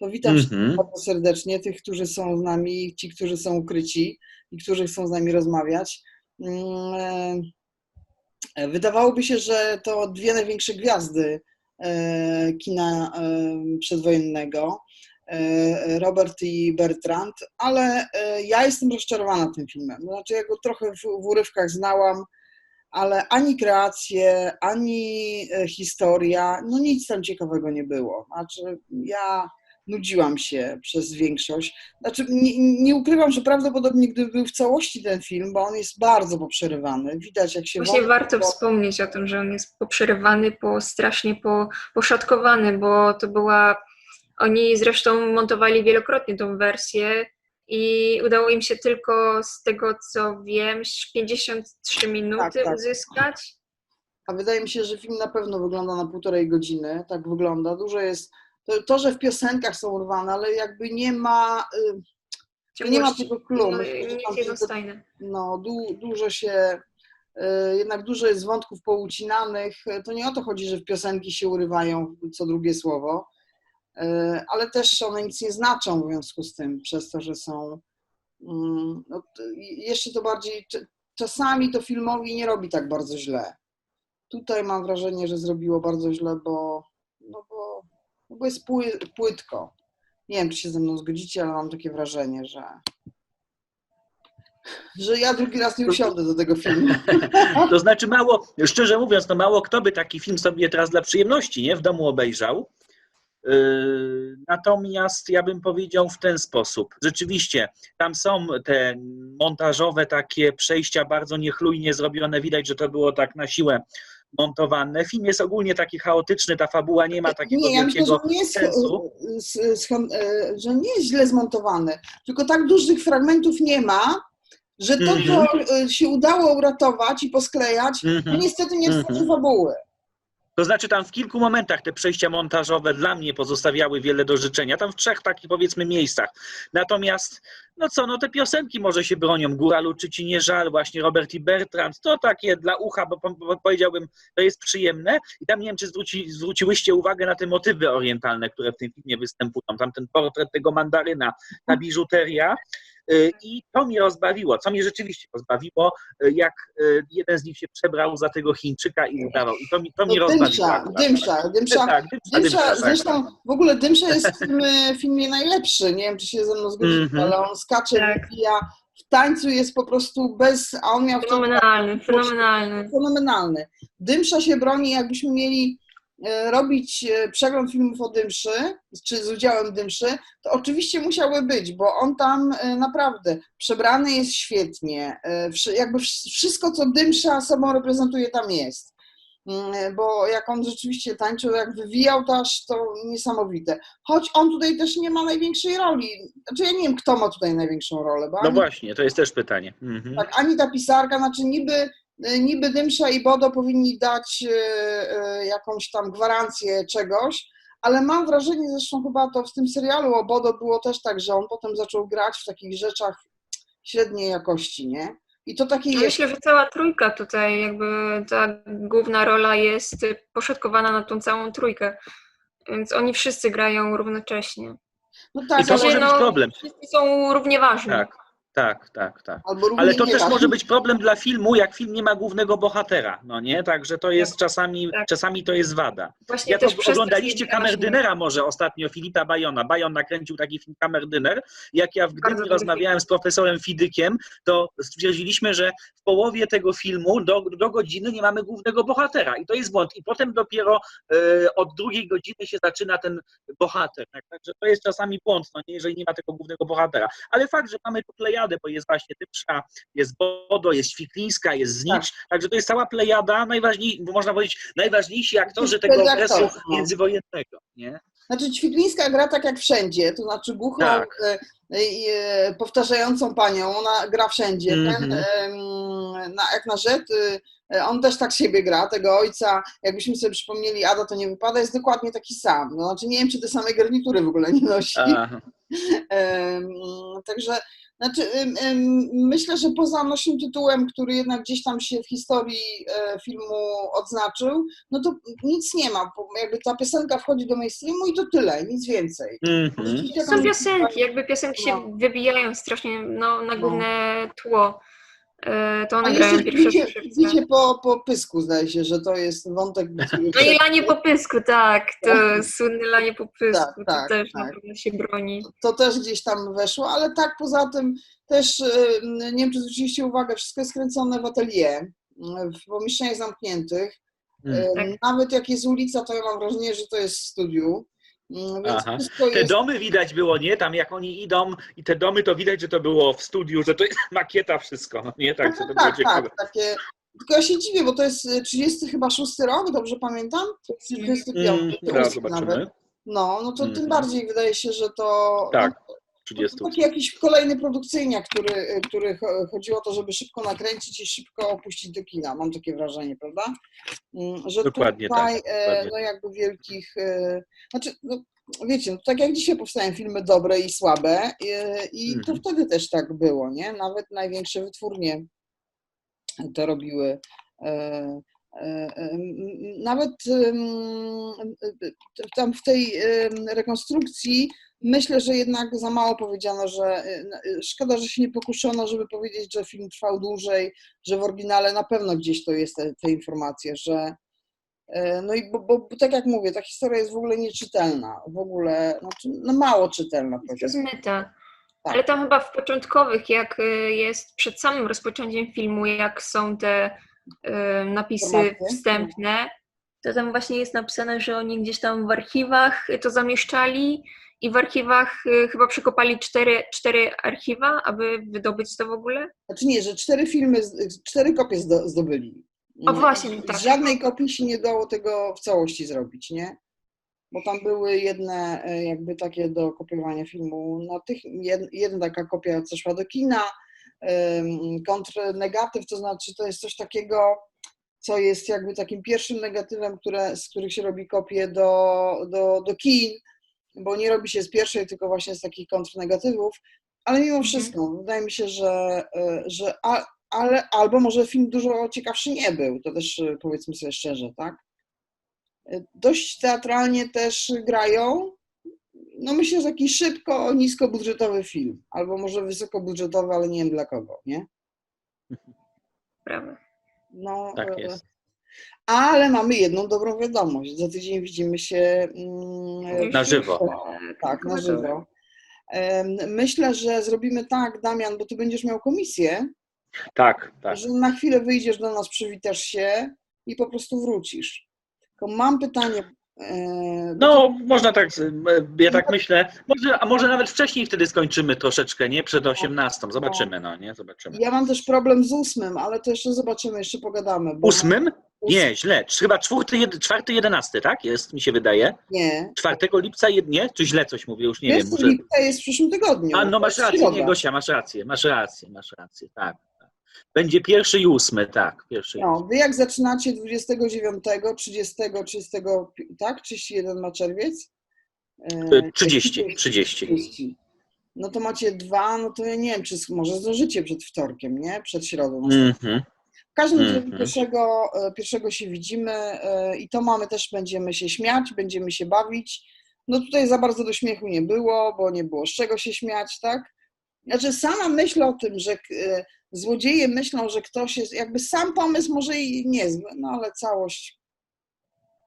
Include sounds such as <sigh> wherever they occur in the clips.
To witam Mhm. wszystkich bardzo serdecznie, tych, którzy są z nami, ci, którzy są ukryci i którzy chcą z nami rozmawiać. Mm, e, Wydawałoby się, że to dwie największe gwiazdy e, kina e, przedwojennego, Robert i Bertrand, ale ja jestem rozczarowana tym filmem. Znaczy, ja go trochę w, w urywkach znałam, ale ani kreacje, ani historia, no nic tam ciekawego nie było. Znaczy, ja nudziłam się przez większość. Znaczy, nie, nie ukrywam, że prawdopodobnie gdyby był w całości ten film, bo on jest bardzo poprzerywany, widać jak się Właśnie warto po- wspomnieć o tym, że on jest poprzerywany, po, strasznie po, poszatkowany, bo to była. Oni zresztą montowali wielokrotnie tą wersję i udało im się tylko z tego, co wiem, 53 minuty tak. uzyskać. A wydaje mi się, że film na pewno wygląda na półtorej godziny, tak wygląda. Dużo jest, to, to że w piosenkach są urwane, ale jakby nie ma, y, nie ma tego clue. No, jednostajne. no, du, dużo się, y, jednak dużo jest wątków poucinanych. To nie o to chodzi, że w piosenki się urywają co drugie słowo, y, ale też one nic nie znaczą w związku z tym, przez to, że są. mm, No, jeszcze to bardziej, cz- czasami to filmowi nie robi tak bardzo źle. Tutaj mam wrażenie, że zrobiło bardzo źle, bo, bo jest pły, płytko. Nie wiem, czy się ze mną zgodzicie, ale mam takie wrażenie, że, że ja drugi raz nie usiądę do tego filmu. To znaczy mało, szczerze mówiąc, to mało kto by taki film sobie teraz dla przyjemności nie, w domu obejrzał. Yy, Natomiast ja bym powiedział w ten sposób. Rzeczywiście, tam są te montażowe takie przejścia bardzo niechlujnie zrobione. Widać, że to było tak na siłę montowane. Film jest ogólnie taki chaotyczny, ta fabuła nie ma takiego Nie, ja myślę, że nie jest, sensu. s- s- e, że nie jest źle zmontowany, tylko tak dużych fragmentów nie ma, że to, co e, się udało uratować i posklejać, no Mhm. niestety nie tworzy Mhm. fabuły. To znaczy tam w kilku momentach te przejścia montażowe dla mnie pozostawiały wiele do życzenia. Tam w trzech takich powiedzmy miejscach. Natomiast, no co, no te piosenki może się bronią. Góralu czy ci nie żal, właśnie Robert i Bertrand. To takie dla ucha, bo, po- bo powiedziałbym, to jest przyjemne. I tam nie wiem, czy zwróci, zwróciłyście uwagę na te motywy orientalne, które w tym filmie występują. Tam ten portret tego mandaryna, ta biżuteria. Y, I to mnie rozbawiło, co mnie rzeczywiście rozbawiło, y, jak y, jeden z nich się przebrał za tego Chińczyka i udawał. I to, mi- to mnie No, rozbawiło. dymsza, akurat. dymsza, dymsza, Tak, dymsza, Dymsza, dymsza, tak. zresztą w ogóle Dymsza jest w tym e, filmie najlepszy. Nie wiem, czy się ze mną zgodzicie, Mhm. ale on skacze, Tak. wybija. W tańcu jest po prostu bez, a on miał Fenomenalny, fenomenalny. fenomenalny. Dymsza się broni, jakbyśmy mieli e, robić e, przegląd filmów o Dymszy, czy z udziałem Dymszy, to oczywiście musiałby być, bo on tam e, naprawdę przebrany jest świetnie. e, Jakby wsz- wszystko, co Dymsza sobą reprezentuje, tam jest. Mm, Bo jak on rzeczywiście tańczył, jak wywijał, to aż to niesamowite. Choć on tutaj też nie ma największej roli. Znaczy ja nie wiem, kto ma tutaj największą rolę, bo No ani właśnie, to jest też pytanie. Mhm. tak, ani ta pisarka, znaczy niby, niby Dymsza i Bodo powinni dać e, e, jakąś tam gwarancję czegoś, ale mam wrażenie, zresztą chyba to w tym serialu o Bodo było też tak, że on potem zaczął grać w takich rzeczach średniej jakości, nie? I to takie No jest. Myślę, że cała trójka tutaj, jakby ta główna rola jest poszatkowana na tą całą trójkę. Więc oni wszyscy grają równocześnie. No tak, I to ale, może być no, problem. Wszyscy są równie ważni. Tak, tak, tak, tak. Ale to też może być problem dla filmu, jak film nie ma głównego bohatera, no nie? Także to jest czasami, Tak. czasami to jest wada. Właśnie Jak też to oglądaliście. Kamerdynera może ostatnio, Filipa Bajona. Bajon nakręcił taki film Kamerdyner. Jak ja w Gdyni rozmawiałem z profesorem Fidykiem, to stwierdziliśmy, że w połowie tego filmu do, do godziny nie mamy głównego bohatera i to jest błąd. I potem dopiero e, od drugiej godziny się zaczyna ten bohater. Tak? Także to jest czasami błąd, no nie, jeżeli nie ma tego głównego bohatera. Ale fakt, że mamy tu plejadę, bo jest właśnie Dybsza, jest Bodo, jest Świklińska, jest Znicz, także to jest cała plejada, najważniej, bo można powiedzieć, najważniejsi aktorzy tego okresu no. międzywojennego, nie? Znaczy Ćwiklińska gra tak jak wszędzie, to znaczy głuchą, Tak. e, e, powtarzającą panią, ona gra wszędzie. Ten, Mhm. na, jak na rzecz, e, on też tak siebie gra, tego ojca, jakbyśmy sobie przypomnieli, Ada to nie wypada, jest dokładnie taki sam. No, znaczy nie wiem, czy te same garnitury w ogóle nie nosi. Także Znaczy, myślę, że poza naszym tytułem, który jednak gdzieś tam się w historii e, filmu odznaczył, no to nic nie ma. bo Jakby ta piosenka wchodzi do mainstreamu i to tyle, nic więcej. Mhm. Rzeczywiście Są piosenki, jakby piosenki się No. wybijają strasznie no, na główne tło. E, To A one grają jeszcze pierwsze widzicie, widzicie po, po pysku, zdaje się, że to jest wątek. <laughs> No i lanie po pysku, tak. To słynne lanie po pysku. Tak, to tak, też tak. na pewno się broni. to też gdzieś tam weszło, ale tak poza tym też, y, nie wiem czy zwróciliście uwagę, wszystko jest kręcone w atelier, w pomieszczeniach zamkniętych. Tak. Nawet jak jest ulica, to ja mam wrażenie, że to jest studiu. Y, Więc Aha. Te domy widać było, nie? Tam jak oni idą i te domy, to widać, że to było w studiu, że to jest <laughs> makieta wszystko, no nie? Tak, że to było tak, tak, takie... Tylko ja się dziwię, bo to jest y, 30 chyba 6 rok, dobrze pamiętam? Czy 25, Mm, zaraz 8 nawet. zobaczymy. No, no to tym Mhm. bardziej wydaje się, że to... Tak, no, 30. To taki jakiś kolejny produkcyjniak, który, który cho- chodziło o to, żeby szybko nakręcić i szybko opuścić do kina. Mam takie wrażenie, prawda? Mm, Że Dokładnie tutaj, tak, dokładnie. no jakby wielkich, e, znaczy, no, wiecie, no, tak jak dzisiaj powstają filmy dobre i słabe e, i to Mhm. wtedy też tak było, nie? Nawet największe wytwórnie to robiły. Nawet tam w tej rekonstrukcji myślę, że jednak za mało powiedziano, że e, e, szkoda, że się nie pokuszono, żeby powiedzieć, że film trwał dłużej, że w oryginale na pewno gdzieś to jest te, te informacje, że e, no i bo, bo, bo tak jak mówię, ta historia jest w ogóle nieczytelna, w ogóle, znaczy, no mało czytelna zmyta. Tak. Ale tam chyba w początkowych, jak y, jest przed samym rozpoczęciem filmu, jak są te y, napisy Informacje. wstępne, to tam właśnie jest napisane, że oni gdzieś tam w archiwach to zamieszczali i w archiwach y, chyba przekopali cztery, cztery archiwa, aby wydobyć to w ogóle. Znaczy nie, że cztery filmy, z- cztery kopie zdo, zdobyli. O, właśnie, Z tak. żadnej kopii się nie dało tego w całości zrobić, nie? Bo tam były jedne e, jakby takie do kopiowania filmu. No tych, jed, jedna taka kopia, co szła do kina, kontrnegatyw, to znaczy to jest coś takiego, co jest jakby takim pierwszym negatywem, które, z których się robi kopie do, do, do kin, bo nie robi się z pierwszej, tylko właśnie z takich kontrnegatywów. Ale mimo wszystko, wydaje mi się, że, e, że a, ale albo może film dużo ciekawszy nie był, to też e, powiedzmy sobie szczerze, tak? E, Dość teatralnie też grają. No myślę, że taki szybko, niskobudżetowy film, albo może wysokobudżetowy, ale nie wiem dla kogo, nie? Prawda. No, Tak e, jest. Ale mamy jedną dobrą wiadomość. Za tydzień widzimy się mm, Na żywo. Tak, na żywo. Myślę, że zrobimy tak, Damian, bo ty będziesz miał komisję, Tak, tak. że na chwilę wyjdziesz do nas, przywitasz się i po prostu wrócisz. Tylko mam pytanie. Bo No, można tak, ja tak myślę, może, a może nawet wcześniej wtedy skończymy troszeczkę, nie? Przed 18. Zobaczymy, no nie? Zobaczymy. Ja mam też problem z ósmym, ale to jeszcze zobaczymy, jeszcze pogadamy. Ósmym? Ós- Nie, źle. Chyba czwarty, jed, czwarty, jedenasty, tak? Jest, mi się wydaje. Nie. 4 lipca, nie? Czy źle coś mówię, już nie Jest wiem. Może... lipca, jest w przyszłym tygodniu. A, no masz rację, nie, Gosia, masz rację, masz rację, masz rację, tak. Będzie pierwszy i ósmy, tak, pierwszy i No, wy jak zaczynacie 29, 30, 30, tak? 31 ma czerwiec? E, Y, 30, 30. 30. No to macie dwa, no to ja nie wiem, czy może zdążycie przed wtorkiem, nie? Przed środą. Mhm. W każdym razie Mhm. pierwszego, e, pierwszego się widzimy e, i to mamy też, będziemy się śmiać, będziemy się bawić. No tutaj za bardzo do śmiechu nie było, bo nie było z czego się śmiać, tak? Znaczy sama myśl o tym, że e, złodzieje myślą, że ktoś jest, jakby sam pomysł może i niezły, no ale całość,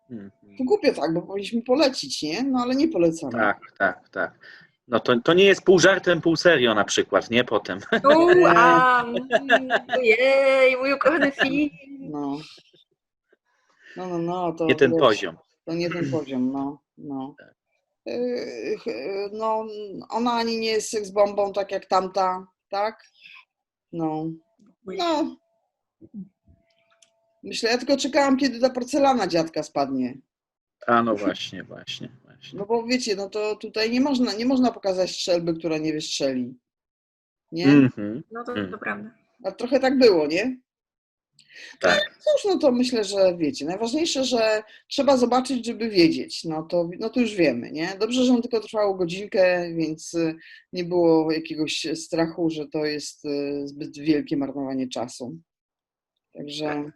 Mhm. to głupio tak, bo powinniśmy polecić, nie? No ale nie polecamy. Tak, tak, tak. No to, to nie jest pół żartem, pół serio na przykład, nie? Potem. U, a, <laughs> mm, ojej, mój ukochany film. No. No, no, no, to Nie ten wiesz, poziom. To nie ten poziom, no, no. Tak. Yy, ch- No, ona ani nie jest seks bombą, tak jak tamta, tak? No. No. Myślę, ja tylko czekałam, kiedy ta porcelana dziadka spadnie. A no właśnie, właśnie, właśnie. No bo wiecie, no to tutaj nie można, nie można pokazać strzelby, która nie wystrzeli. Nie? Mhm. No to, Mm. to prawda. A trochę tak było, nie? Tak. Cóż, no to myślę, że wiecie, najważniejsze, że trzeba zobaczyć, żeby wiedzieć. No to, no to już wiemy, nie? Dobrze, że on tylko trwało godzinkę, więc y, nie było jakiegoś strachu, że to jest y, zbyt wielkie marnowanie czasu. Także.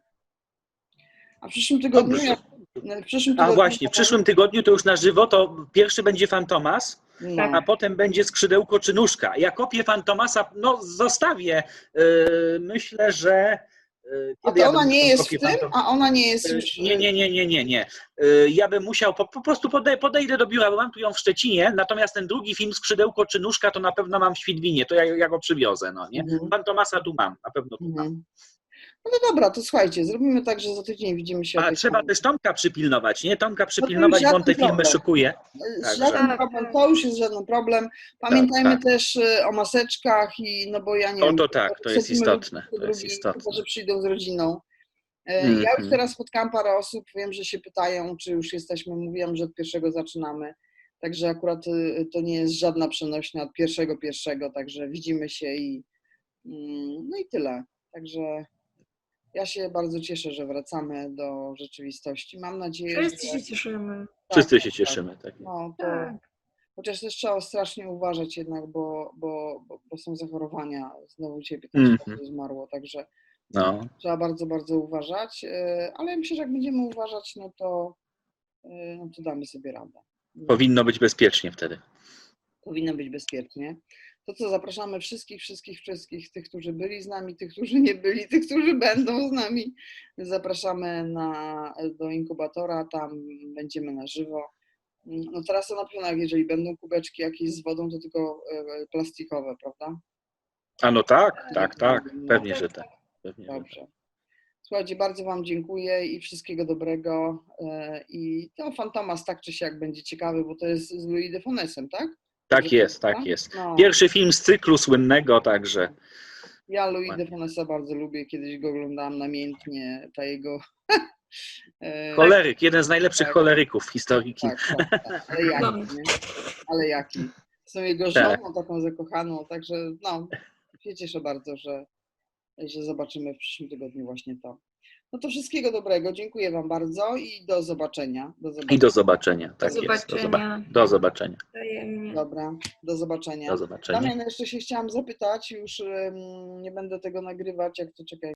A w przyszłym tygodniu. Dobrze. jak- w przyszłym A tygodniu właśnie, w przyszłym tygodniu to już na żywo, to pierwszy będzie Fantomas, No, a potem będzie Skrzydełko czy Nóżka. Ja kopię Fantomasa, no zostawię. Yy, myślę, że... A kiedy to ja ona bym nie jest w tym, a ona nie jest już. Nie, nie, nie, nie, nie, nie. Yy, Ja bym musiał, po, po prostu podej, podejdę do biura, bo mam tu ją w Szczecinie, natomiast ten drugi film Skrzydełko czy Nóżka to na pewno mam w Świdwinie, to ja, ja go przywiozę, no nie? Mhm. Fantomasa tu mam, na pewno tu mam. Mhm. No to dobra, to słuchajcie, zrobimy tak, że za tydzień widzimy się. A trzeba samej. też Tomka przypilnować, nie? Tomka przypilnować, bo on te filmy problem. szykuje. Żaden Tak, problem, tak. to już jest żaden problem. Pamiętajmy tak. też y, o maseczkach i no bo ja nie To, wiem. to tak, to jest istotne. To jest drugi, istotne. Chyba, że przyjdą z rodziną. E, Ja już teraz spotkałam parę osób, wiem, że się pytają, czy już jesteśmy, mówiłam, że od pierwszego zaczynamy. Także akurat y, to nie jest żadna przenośnia od pierwszego pierwszego, także widzimy się i mm, no i tyle. Także ja się bardzo cieszę, że wracamy do rzeczywistości. Mam nadzieję, Wszyscy że... się cieszymy. tak, Wszyscy tak, się tak. cieszymy. Tak. No, to, Tak. chociaż też trzeba strasznie uważać jednak, bo, bo, bo, bo są zachorowania. Znowu dzisiaj 15 Mhm. osób zmarło, także No. trzeba bardzo, bardzo uważać. e, Ale ja myślę, że jak będziemy uważać, no to, e, no to damy sobie radę. No, Powinno być bezpiecznie wtedy. powinno być bezpiecznie. To co, zapraszamy wszystkich, wszystkich, wszystkich, tych, którzy byli z nami, tych, którzy nie byli, tych, którzy będą z nami. Zapraszamy na, do inkubatora, tam będziemy na żywo. No teraz to na pewno, jeżeli będą kubeczki jakieś z wodą, to tylko e, plastikowe, prawda? A no tak, tak, tak. No, Pewnie, że tak. Pewnie, że tak. Dobrze. Słuchajcie, bardzo Wam dziękuję i wszystkiego dobrego. e, I to Fantomas tak czy siak będzie ciekawy, bo to jest z Louis de Fonesem, tak? Tak jest, tak jest. No. Pierwszy film z cyklu słynnego, także Ja Louis de Fonesa bardzo lubię, kiedyś go oglądałam namiętnie, ta jego... <laughs> e, choleryk, jeden z najlepszych Tak. choleryków w historii tak, tak, tak, ale jaki, No. nie? Ale jaki. Są jego Tak. żoną taką zakochaną, także no, się cieszę bardzo, że, że zobaczymy w przyszłym tygodniu właśnie to. No to wszystkiego dobrego, dziękuję Wam bardzo i do zobaczenia. Do zobaczenia. I do zobaczenia. Tak Do jest. Zobaczenia. do zobaczenia. Dobra, do zobaczenia. Do zobaczenia. Damian, jeszcze się chciałam zapytać, już nie będę tego nagrywać, jak to czekaj.